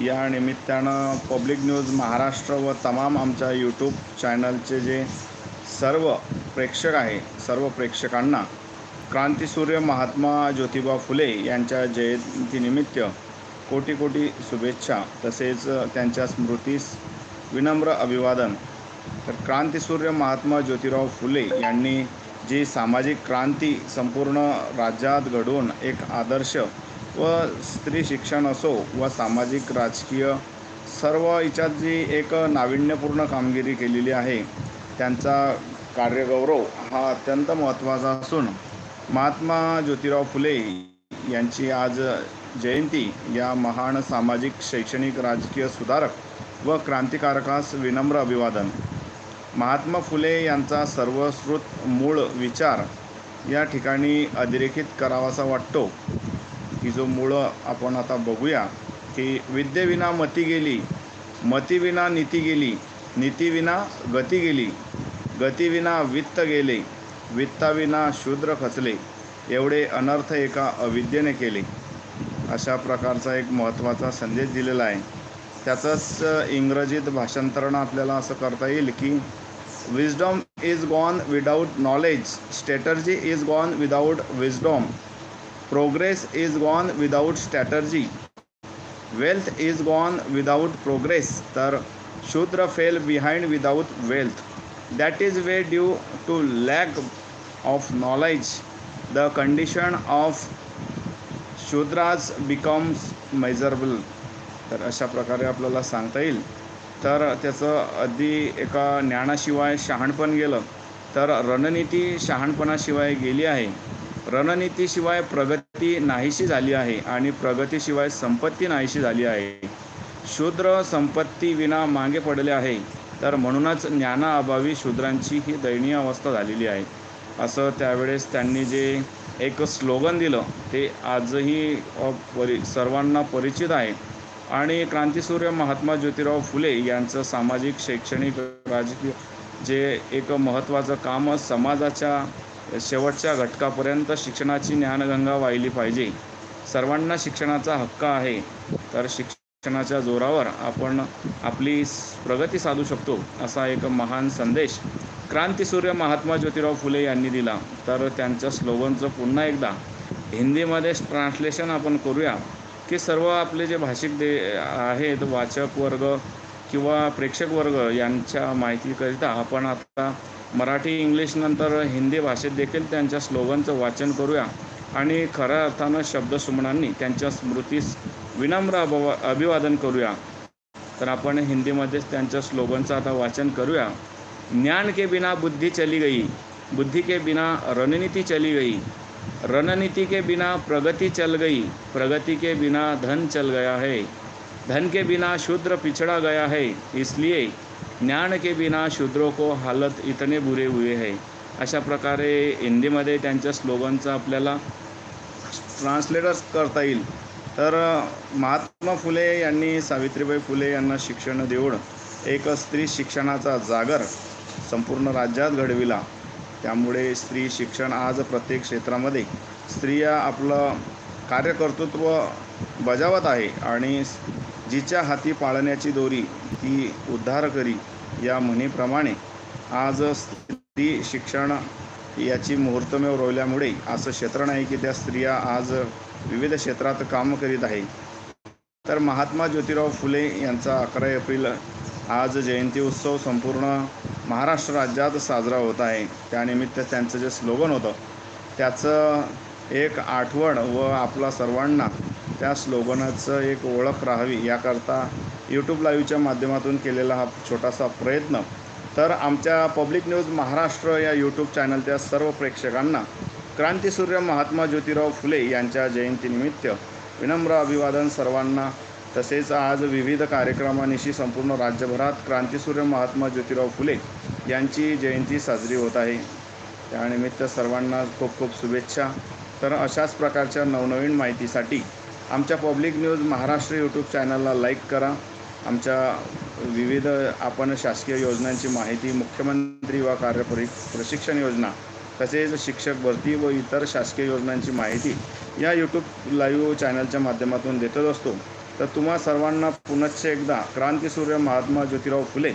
या निमित्तानं public news Maharashtra व तमाम आमच्या यूट्यूब चॅनलचे जे सर्व प्रेक्षक आहे सर्व प्रेक्षकांना क्रांतीसूर्य महात्मा ज्योतिबा फुले यांच्या जयंतीनिमित्त कोटी कोटी शुभेच्छा तसेच त्यांच्या स्मृतीस विनम्र अभिवादन. तर क्रांतीसूर्य महात्मा ज्योतिराव फुले यांनी जी सामाजिक क्रांती संपूर्ण राज्यात घडवून एक आदर्श व स्त्री शिक्षण असो व सामाजिक राजकीय सर्व याच्यात जी एक नाविन्यपूर्ण कामगिरी केलेली आहे त्यांचा कार्यगौरव हा अत्यंत महत्त्वाचा असून महात्मा ज्योतिराव फुले यांची आज जयंती या महान सामाजिक शैक्षणिक राजकीय सुधारक व क्रांतिकारकास विनम्र अभिवादन. महात्मा फुले यांचा सर्वश्रुत मूळ विचार या ठिकाणी अधोरेखित करावासा वाटतो. की जो मुळं आपण आता बघूया की विद्येविना मती गेली मतीविना नीती गेली नीतीविना गती गेली गतीविना वित्त गेले वित्ताविना शूद्र खचले एवढे अनर्थ एका अविद्येने केले. अशा प्रकारचा एक महत्त्वाचा संदेश दिलेला आहे. त्याचंच इंग्रजीत भाषांतरण आपल्याला असं करता येईल की wisdom is gone without knowledge strategy is gone without wisdom progress is gone without strategy wealth is gone without progress तर Shudra fell behind without wealth that is why due to lack of knowledge the condition of Shudras becomes miserable तर अशा प्रकारे आपल्याला सांगता येईल. तर त्याचं अगदी एका ज्ञानाशिवाय शहाणपण गेलं. तर रणनीती शहाणपणाशिवाय गेली आहे. रणनीतीशिवाय प्रगती नाहीशी झाली आहे आणि प्रगतीशिवाय संपत्ती नाहीशी झाली आहे. शूद्र संपत्ती विना मागे पडले आहे. तर म्हणूनच ज्ञानाअभावी शूद्रांची ही दयनीय अवस्था झालेली आहे. असं त्यावेळेस त्यांनी जे एक स्लोगन दिलं ते आजही परि सर्वांना परिचित आहे. आणि क्रांतीसूर्य महात्मा ज्योतिराव फुले यांचं सामाजिक शैक्षणिक राजकीय जे एक महत्त्वाचं काम समाजाच्या शेवटच्या घटकापर्यंत शिक्षणाची ज्ञानगंगा वाहिली पाहिजे. सर्वांना शिक्षणाचा हक्क आहे. तर शिक्षणाच्या जोरावर आपण आपली प्रगती साधू शकतो असा एक महान संदेश क्रांतीसूर्य महात्मा ज्योतिराव फुले यांनी दिला. तर त्यांच्या स्लोगनचं पुन्हा एकदा हिंदीमध्ये ट्रान्सलेशन आपण करूया की सर्व आपले जे भाषिक दे आहेत वाचक वर्ग किंवा प्रेक्षक वर्ग यांच्या माहितीकरिता आपण आता मराठी इंग्लिश नंतर हिंदी भाषेत देखील त्यांच्या स्लोगनचं वाचन करूया. आणि खऱ्या अर्थानं शब्दसुमनांनी त्यांच्या स्मृतीस विनम्र अभवा अभिवादन करूया. तर आपण हिंदीमध्येच त्यांच्या स्लोगनचं आता वाचन करूया. ज्ञान के बिना बुद्धी चली गई बुद्धी के बिना रणनीति चली गई रणनीति के बिना प्रगति चल गई प्रगति के बिना धन चल गया है धन के बिना शूद्र पिछड़ा गया है इसलिए ज्ञान के बिना शूद्रो को हालत इतने बुरे हुए है. अशा प्रकारे हिंदीमध्ये त्यांच्या स्लोगनचं आपल्याला ट्रान्सलेटच करता येईल. तर महात्मा फुले यांनी सावित्रीबाई फुले यांना शिक्षण देऊन एक स्त्री शिक्षणाचा जागर संपूर्ण राज्यात घडविला. त्यामुळे स्त्री शिक्षण आज प्रत्येक क्षेत्रामध्ये स्त्रिया आपलं कार्यकर्तृत्व बजावत आहे आणि जिच्या हाती पाळण्याची दोरी ती उद्धार करी या म्हणीप्रमाणे आज स्त्री शिक्षण याची मुहूर्तमेव रोवल्यामुळे असं क्षेत्र नाही की त्या स्त्रिया आज विविध क्षेत्रात काम करीत आहे. तर महात्मा ज्योतिराव फुले यांचा अकरा एप्रिल आज जयंती उत्सव संपूर्ण महाराष्ट्र राज्यात साजरा होत आहे. त्यानिमित्त त्यांचं जे स्लोगन होतं त्याचं एक आठवण व आपला सर्वांना त्या स्लोगनाचं एक ओळख राहावी याकरता यूट्यूब लाईव्हच्या माध्यमातून केलेला हा छोटासा प्रयत्न. तर आमच्या पब्लिक न्यूज महाराष्ट्र या यूट्यूब चॅनलच्या सर्व प्रेक्षकांना क्रांतीसूर्य महात्मा ज्योतिराव फुले यांच्या जयंतीनिमित्त विनम्र अभिवादन सर्वांना. तसेच आज विविध कार्यक्रमानिशी संपूर्ण राज्यभरात क्रांतीसूर्य महात्मा ज्योतिराव फुले यांची जयंती साजरी होत आहे. त्यानिमित्त सर्वांना खूप खूप शुभेच्छा. तर अशाच प्रकारच्या नवनवीन माहितीसाठी आमच्या पब्लिक न्यूज महाराष्ट्र यूट्यूब चॅनलला लाईक करा. आमच्या विविध आपण शासकीय योजनांची माहिती मुख्यमंत्री व कार्यपरि प्रशिक्षण योजना तसेच शिक्षक भरती व इतर शासकीय योजनांची माहिती या यूट्यूब लाईव्ह चॅनलच्या माध्यमातून देतच असतो. तर तुम्हा सर्वांना पुनश्च एकदा क्रांतीसूर्य महात्मा ज्योतिराव फुले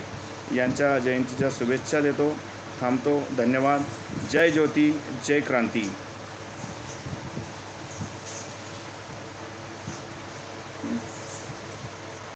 यांच्या जयंतीच्या शुभेच्छा देतो. थांबतो. धन्यवाद. जय ज्योती. जय क्रांती.